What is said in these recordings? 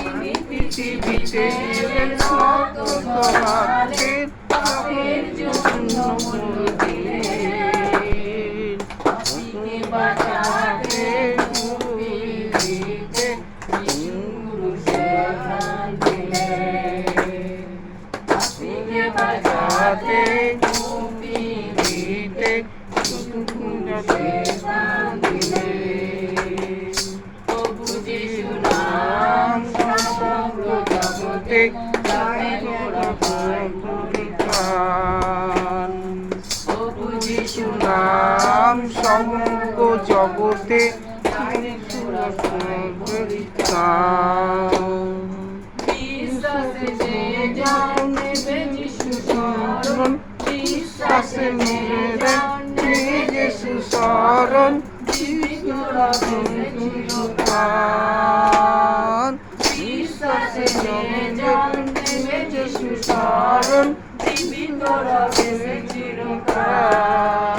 আমি পৃথিবীতে শত ধরাতে পাপের জন্য মূল্য দিলেন যিশু রাখবে চিরকাল। বিশ্বাসে যে জন নেবে যিশু শরণ, জীবিত রাখবে চিরকাল।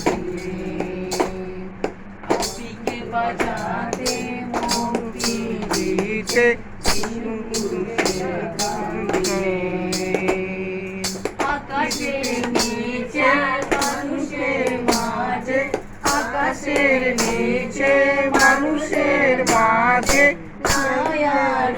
বাঁচাতে মুক্তি দিতে। আকাশের নিচে মানুষের মাঝে আকাশের নিচে মানুষের মাঝে ছায়ার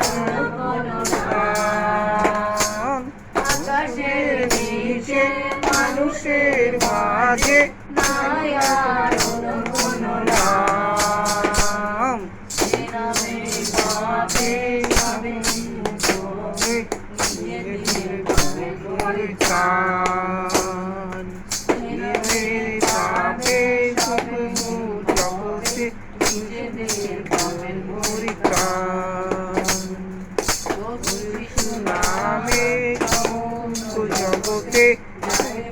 জগতে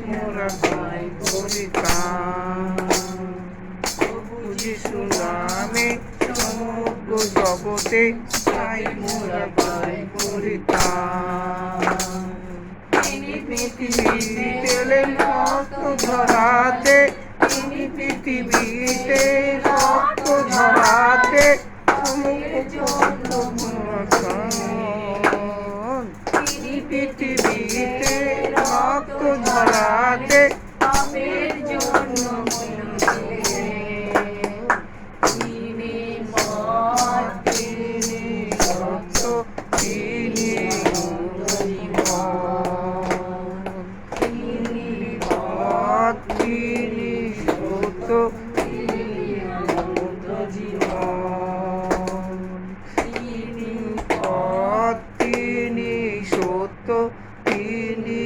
মোরা পরিত্রাণ। প্রভু যিশু নামে সমগ্র জগতে তাই মোরা পাই পরিত্রাণ। তিনি পৃথিবীতে এলেন ঝরাতে তিনি পৃথিবীতে রক্ত জন্য তিনি পৃথিবীতে রক্ত ঝরাতে তিনি